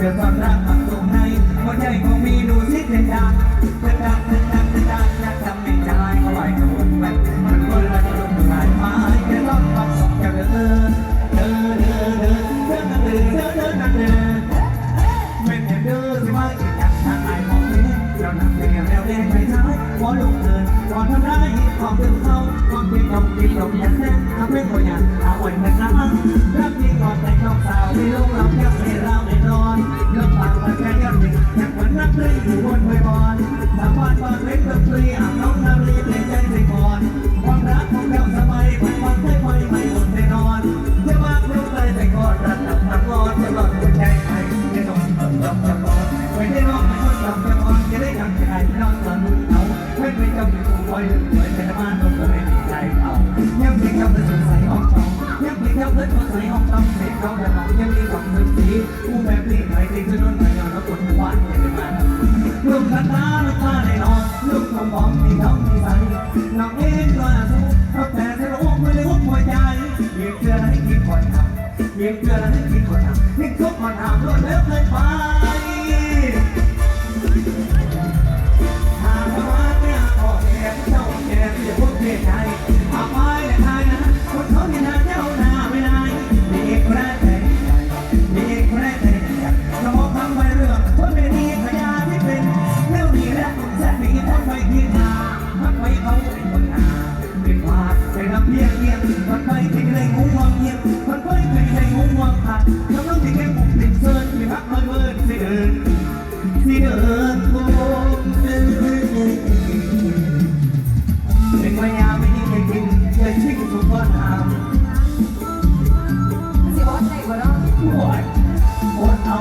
เดือดร้อนรักปักตรงในหัวใจคงมีดูสิเด็ดดังเด็ดดังเด็ดดัง ขอลงเงินก่อนทำได้ความเป็นเขาความเป็นดอกดีดอกยันแน่ทำให้ตัวอย่างเอาไว้เหมือนน้ำรักที่ก่อนแต่งน้องสาวไม่ลงเราแค่ไม่เราไม่นอนเรื่องปากมันแค่ยันหนึ่งอยากเหมือนนักเล่นอยู่บนใบบอลสามวันบางเล่นดนตรีอาบน้องนารีเพลงใจใจก่อน ยดึงคอยเป็นบ้านลงก็ไม่มีใจเอายังเพียงจำเป็นสงสัยห้องทองยังเพียงจำเป็นสงสัยห้องทองเด็กเขาแต่เรายังมีความสึกสีผู้แบบนี้ใครที่จะนอนไม่ยอมแล้วกดหวานไม่ได้มาลูกตาลูกตาในนอนลูกของผมมีท้องมีใสน้องเองก็สู้เขาแต่จะรู้ไม่ได้หัวใจยิ่งเจอให้คิดก่อนทำยิ่งเจอให้คิดก่อนทำยิ่งทุกคนทำรวดเร็วเกินไป รับเพียงเงียบมันไปที่ไนหัวังเงียบมันไปที่ไนหัวังผัดทำน้องที่แค่หมติดเซิร์นที่พักมันเบิร์นสิเอิญสิเอิญโคตรเป็นมายาไม่ยิ่งใหญ่กินเต่ชิคกี้พายก้อนหามสิออสไหนวะเนาะโคตรโคตเอา